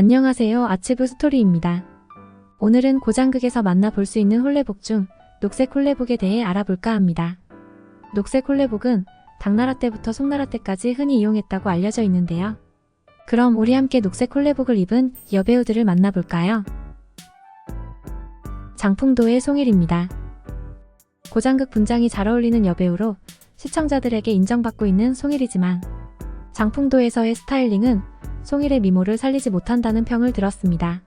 안녕하세요. 아치브 스토리입니다. 오늘은 고장극에서 만나볼 수 있는 홀레복 중 녹색 홀레복에 대해 알아볼까 합니다. 녹색 홀레복은 당나라 때부터 송나라 때까지 흔히 이용했다고 알려져 있는데요. 그럼 우리 함께 녹색 홀레복을 입은 여배우들을 만나볼까요? 장풍도의 송일입니다. 고장극 분장이 잘 어울리는 여배우로 시청자들에게 인정받고 있는 송일이지만 장풍도에서의 스타일링은 송일의 미모를 살리지 못한다는 평을 들었습니다.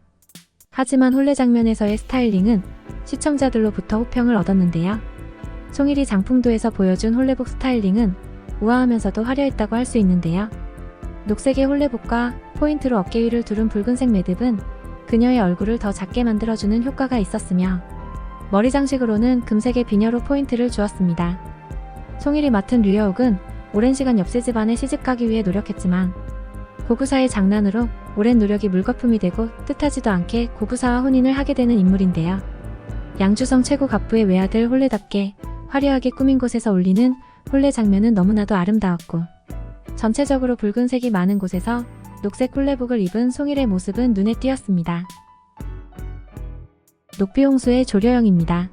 하지만 홀레 장면에서의 스타일링은 시청자들로부터 호평을 얻었는데요. 송일이 장풍도에서 보여준 홀레복 스타일링은 우아하면서도 화려했다고 할 수 있는데요. 녹색의 홀레복과 포인트로 어깨 위를 두른 붉은색 매듭은 그녀의 얼굴을 더 작게 만들어주는 효과가 있었으며 머리 장식으로는 금색의 비녀로 포인트를 주었습니다. 송일이 맡은 류여욱은 오랜 시간 옆새 집안에 시집가기 위해 노력했지만 고구사의 장난으로 오랜 노력이 물거품이 되고 뜻하지도 않게 고구사와 혼인을 하게 되는 인물인데요. 양주성 최고 갑부의 외아들 홀레답게 화려하게 꾸민 곳에서 올리는 홀레 장면은 너무나도 아름다웠고 전체적으로 붉은색이 많은 곳에서 녹색 홀레복을 입은 송일의 모습은 눈에 띄었습니다. 녹비홍수의 조려영입니다.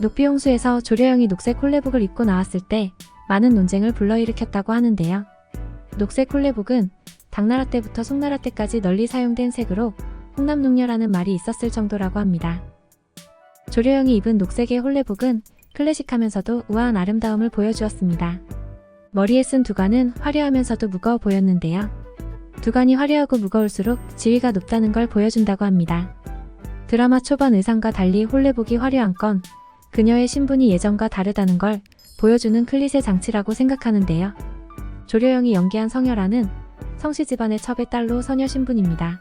녹비홍수에서 조려영이 녹색 홀레복을 입고 나왔을 때 많은 논쟁을 불러일으켰다고 하는데요. 녹색 홀레복은 당나라 때부터 송나라 때까지 널리 사용된 색으로 홍남농녀라는 말이 있었을 정도라고 합니다. 조려영이 입은 녹색의 홀레복은 클래식하면서도 우아한 아름다움을 보여주었습니다. 머리에 쓴 두관은 화려하면서도 무거워 보였는데요. 두관이 화려하고 무거울수록 지위가 높다는 걸 보여준다고 합니다. 드라마 초반 의상과 달리 홀레복이 화려한 건 그녀의 신분이 예전과 다르다는 걸 보여주는 클리셰 장치라고 생각하는데요. 조려영이 연기한 성열아는 성씨 집안의 첩의 딸로 서녀 신분입니다.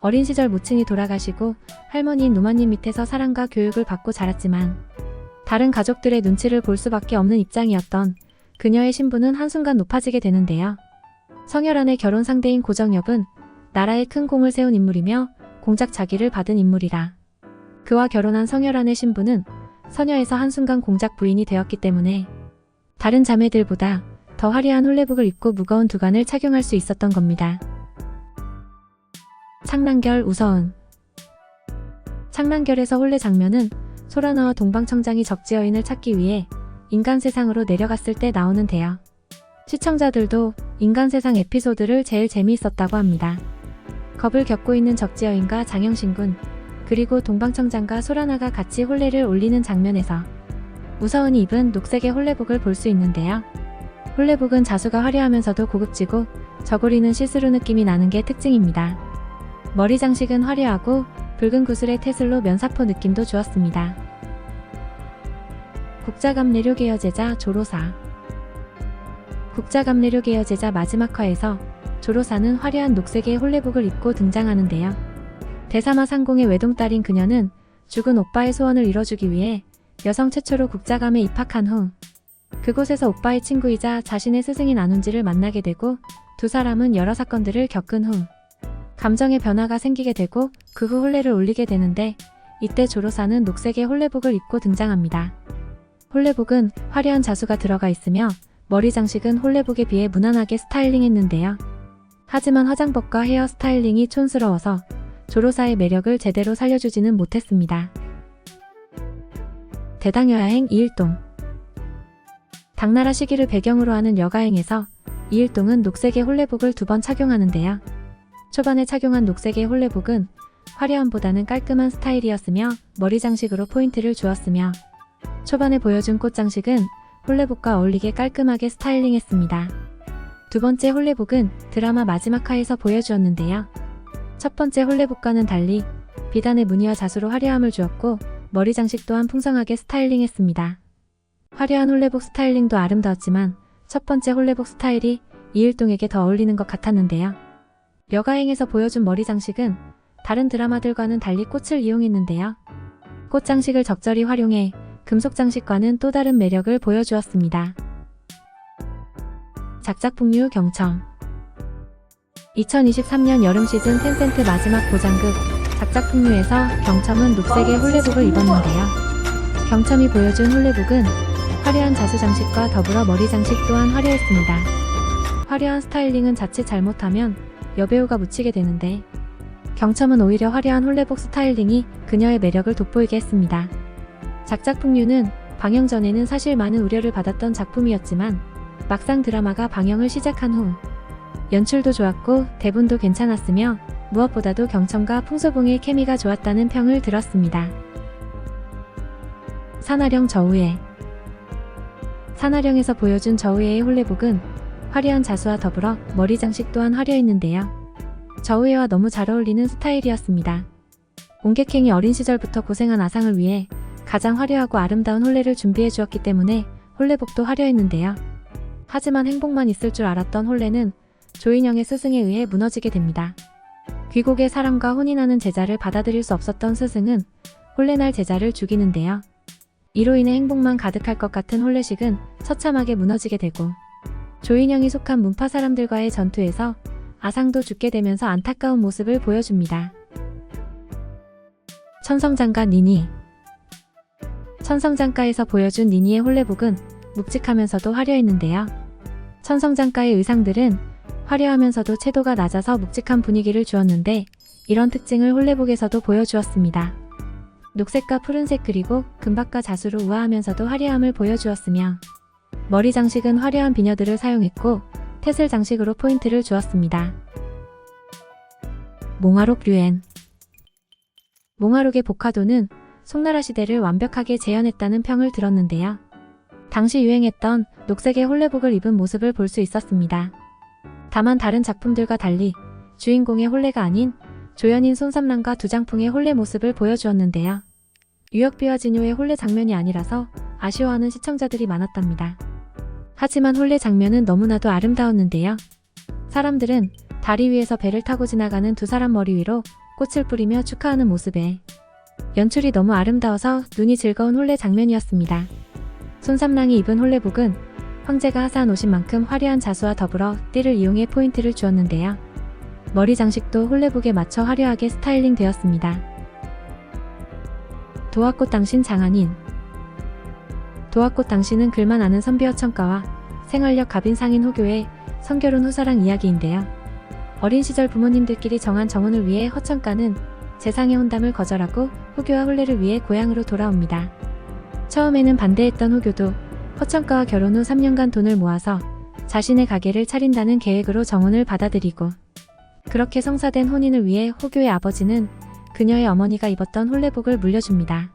어린 시절 모친이 돌아가시고 할머니인 노마님 밑에서 사랑과 교육을 받고 자랐지만 다른 가족들의 눈치를 볼 수밖에 없는 입장이었던 그녀의 신분은 한순간 높아지게 되는데요. 성열안의 결혼 상대인 고정엽은 나라에 큰 공을 세운 인물이며 공작 자기를 받은 인물이라. 그와 결혼한 성열안의 신분은 서녀에서 한순간 공작 부인이 되었기 때문에 다른 자매들보다 더 화려한 홀레복을 입고 무거운 두관을 착용할 수 있었던 겁니다. 창란결 우서운 창란결에서 홀레 장면은 소라나와 동방청장이 적지 여인을 찾기 위해 인간 세상으로 내려갔을 때 나오는 데요. 시청자들도 인간 세상 에피소드를 제일 재미있었다고 합니다. 겁을 겪고 있는 적지 여인과 장영신군 그리고 동방청장과 소라나가 같이 홀레를 올리는 장면에서 우서운이 입은 녹색의 홀레복을 볼 수 있는데요. 홀레복은 자수가 화려하면서도 고급지고 저고리는 시스루 느낌이 나는 게 특징입니다. 머리 장식은 화려하고 붉은 구슬의 태슬로 면사포 느낌도 주었습니다. 국자감내류 계여 제자 조로사 국자감내류 계여 제자 마지막 화에서 조로사는 화려한 녹색의 홀레복을 입고 등장하는데요. 대사마 상공의 외동딸인 그녀는 죽은 오빠의 소원을 이뤄주기 위해 여성 최초로 국자감에 입학한 후 그곳에서 오빠의 친구이자 자신의 스승인 안운지를 만나게 되고 두 사람은 여러 사건들을 겪은 후 감정의 변화가 생기게 되고 그후 홀레를 올리게 되는데 이때 조로사는 녹색의 홀레복을 입고 등장합니다. 홀레복은 화려한 자수가 들어가 있으며 머리 장식은 홀레복에 비해 무난하게 스타일링했는데요. 하지만 화장법과 헤어 스타일링이 촌스러워서 조로사의 매력을 제대로 살려주지는 못했습니다. 대당여야행 이일동 당나라 시기를 배경으로 하는 여가행에서 이일동은 녹색의 홀레복을 두 번 착용하는데요. 초반에 착용한 녹색의 홀레복은 화려함보다는 깔끔한 스타일이었으며 머리 장식으로 포인트를 주었으며 초반에 보여준 꽃 장식은 홀레복과 어울리게 깔끔하게 스타일링했습니다. 두 번째 홀레복은 드라마 마지막 화에서 보여주었는데요. 첫 번째 홀레복과는 달리 비단의 무늬와 자수로 화려함을 주었고 머리 장식 또한 풍성하게 스타일링했습니다. 화려한 홀레복 스타일링도 아름다웠지만 첫 번째 홀레복 스타일이 이일동에게 더 어울리는 것 같았는데요. 여가행에서 보여준 머리 장식은 다른 드라마들과는 달리 꽃을 이용했는데요. 꽃 장식을 적절히 활용해 금속 장식과는 또 다른 매력을 보여주었습니다. 작작풍류 경청 2023년 여름 시즌 텐센트 마지막 보장극 작작풍류에서 경첨은 녹색의 홀레복을 입었는데요. 경첨이 보여준 홀레복은 화려한 자수 장식과 더불어 머리 장식 또한 화려했습니다. 화려한 스타일링은 자칫 잘못하면 여배우가 묻히게 되는데 경첨은 오히려 화려한 홀레복 스타일링이 그녀의 매력을 돋보이게 했습니다. 작작 풍류는 방영 전에는 사실 많은 우려를 받았던 작품이었지만 막상 드라마가 방영을 시작한 후 연출도 좋았고 대본도 괜찮았으며 무엇보다도 경첨과 풍소봉의 케미가 좋았다는 평을 들었습니다. 산화령 저우예 산화령에서 보여준 저우예의 홀레복은 화려한 자수와 더불어 머리 장식 또한 화려했는데요. 저우예와 너무 잘 어울리는 스타일이었습니다. 옹객행이 어린 시절부터 고생한 아상을 위해 가장 화려하고 아름다운 홀레를 준비해 주었기 때문에 홀레복도 화려했는데요. 하지만 행복만 있을 줄 알았던 홀레는 조인영의 스승에 의해 무너지게 됩니다. 귀국의 사랑과 혼인하는 제자를 받아들일 수 없었던 스승은 홀레날 제자를 죽이는데요. 이로 인해 행복만 가득할 것 같은 홀레식은 처참하게 무너지게 되고 조인영이 속한 문파 사람들과의 전투에서 아상도 죽게 되면서 안타까운 모습을 보여줍니다. 천성장가 니니 천성장가에서 보여준 니니의 홀레복은 묵직하면서도 화려했는데요. 천성장가의 의상들은 화려하면서도 채도가 낮아서 묵직한 분위기를 주었는데 이런 특징을 홀레복에서도 보여주었습니다. 녹색과 푸른색 그리고 금박과 자수로 우아하면서도 화려함을 보여주었으며 머리 장식은 화려한 비녀들을 사용했고 태슬 장식으로 포인트를 주었습니다. 몽화록 류엔 몽화록의 복화도는 송나라 시대를 완벽하게 재현했다는 평을 들었는데요. 당시 유행했던 녹색의 홀레복을 입은 모습을 볼 수 있었습니다. 다만 다른 작품들과 달리 주인공의 홀레가 아닌 조연인 손삼랑과 두장풍의 홀레 모습을 보여주었는데요. 유역비와 진요의 홀레 장면이 아니라서 아쉬워하는 시청자들이 많았답니다. 하지만 홀레 장면은 너무나도 아름다웠는데요. 사람들은 다리 위에서 배를 타고 지나가는 두 사람 머리 위로 꽃을 뿌리며 축하하는 모습에 연출이 너무 아름다워서 눈이 즐거운 홀레 장면이었습니다. 손삼랑이 입은 홀레복은 황제가 하사한 옷인 만큼 화려한 자수와 더불어 띠를 이용해 포인트를 주었는데요. 머리 장식도 홀레복에 맞춰 화려하게 스타일링 되었습니다. 도화꽃 당신 장한인 도화꽃 당신은 글만 아는 선비어 청가와 생활력 갑인 상인 호교의 성결혼 후사랑 이야기인데요. 어린 시절 부모님들끼리 정한 정혼을 위해 허청가는 재상의 혼담을 거절하고 호교와 혼례를 위해 고향으로 돌아옵니다. 처음에는 반대했던 호교도 허청가와 결혼 후 3년간 돈을 모아서 자신의 가게를 차린다는 계획으로 정혼을 받아들이고 그렇게 성사된 혼인을 위해 호교의 아버지는 그녀의 어머니가 입었던 홀레복을 물려줍니다.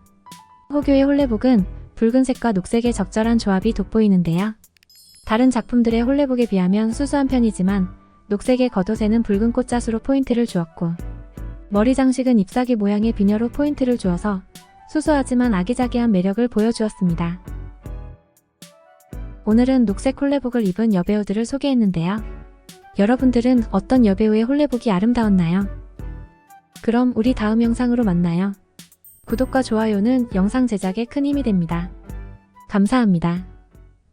호교의 홀레복은 붉은색과 녹색의 적절한 조합이 돋보이는데요. 다른 작품들의 홀레복에 비하면 수수한 편이지만 녹색의 겉옷에는 붉은 꽃자수로 포인트를 주었고 머리 장식은 잎사귀 모양의 비녀로 포인트를 주어서 수수하지만 아기자기한 매력을 보여주었습니다. 오늘은 녹색 홀레복을 입은 여배우들을 소개했는데요. 여러분들은 어떤 여배우의 홀레복이 아름다웠나요? 그럼 우리 다음 영상으로 만나요. 구독과 좋아요는 영상 제작에 큰 힘이 됩니다. 감사합니다.